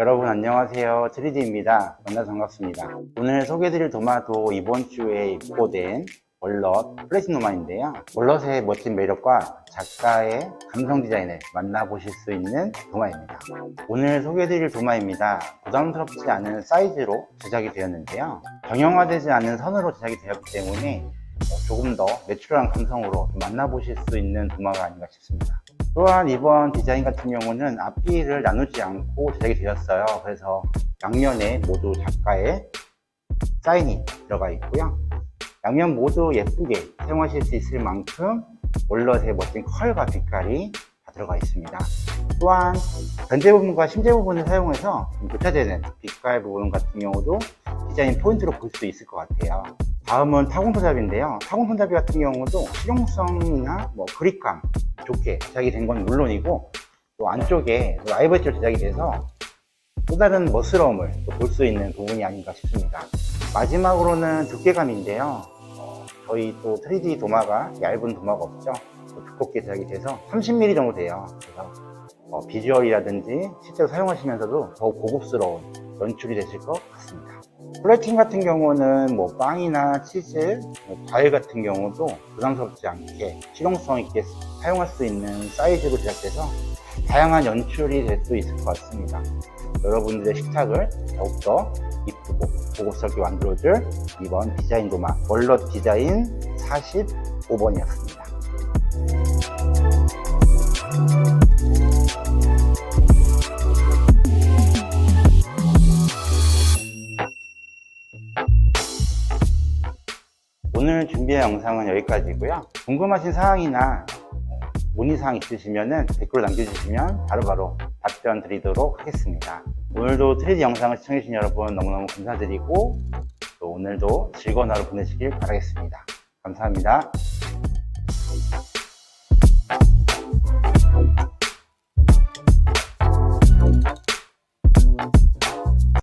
여러분 안녕하세요. 3D입니다. 만나서 반갑습니다. 오늘 소개해드릴 도마도 이번 주에 입고된 월럿 플래시노마인데요. 월럿의 멋진 매력과 작가의 감성 디자인을 만나보실 수 있는 도마입니다. 오늘 소개해드릴 도마입니다. 부담스럽지 않은 사이즈로 제작이 되었는데요. 정형화되지 않은 선으로 제작이 되었기 때문에 조금 더 내추럴한 감성으로 좀 만나보실 수 있는 도마가 아닌가 싶습니다. 또한 이번 디자인 같은 경우는 앞뒤를 나누지 않고 제작이 되었어요. 그래서 양면에 모두 작가의 사인이 들어가 있고요. 양면 모두 예쁘게 사용하실 수 있을 만큼 월럿의 멋진 컬과 빛깔이 다 들어가 있습니다. 또한 변제 부분과 심재 부분을 사용해서 좀 교차되는 빛깔 부분 같은 경우도 디자인 포인트로 볼 수 있을 것 같아요. 다음은 타공 손잡이인데요. 타공 손잡이 같은 경우도 실용성이나 뭐 그립감 좋게 제작이 된 건 물론이고 또 안쪽에 라이브 엣지로 제작이 돼서 또 다른 멋스러움을 볼 수 있는 부분이 아닌가 싶습니다. 마지막으로는 두께감인데요. 어, 저희 또 3D 도마가 얇은 도마가 없죠. 또 두껍게 제작이 돼서 30mm 정도 돼요. 그래서 어, 비주얼이라든지 실제로 사용하시면서도 더욱 고급스러운 연출이 되실 것 같습니다. 플레이팅 같은 경우는 뭐 빵이나 치즈, 뭐 과일 같은 경우도 부담스럽지 않게 실용성 있게 사용할 수 있는 사이즈로 제작돼서 다양한 연출이 될 수 있을 것 같습니다. 여러분들의 식탁을 더욱더 이쁘고 고급스럽게 만들어줄 이번 디자인 도마 월럿 디자인 45번이었습니다. 오늘 준비한 영상은 여기까지고요. 궁금하신 사항이나 문의사항 있으시면 댓글로 남겨주시면 바로 바로 답변 드리도록 하겠습니다. 오늘도 3D 영상을 시청해주신 여러분 너무너무 감사드리고 또 오늘도 즐거운 하루 보내시길 바라겠습니다. 감사합니다.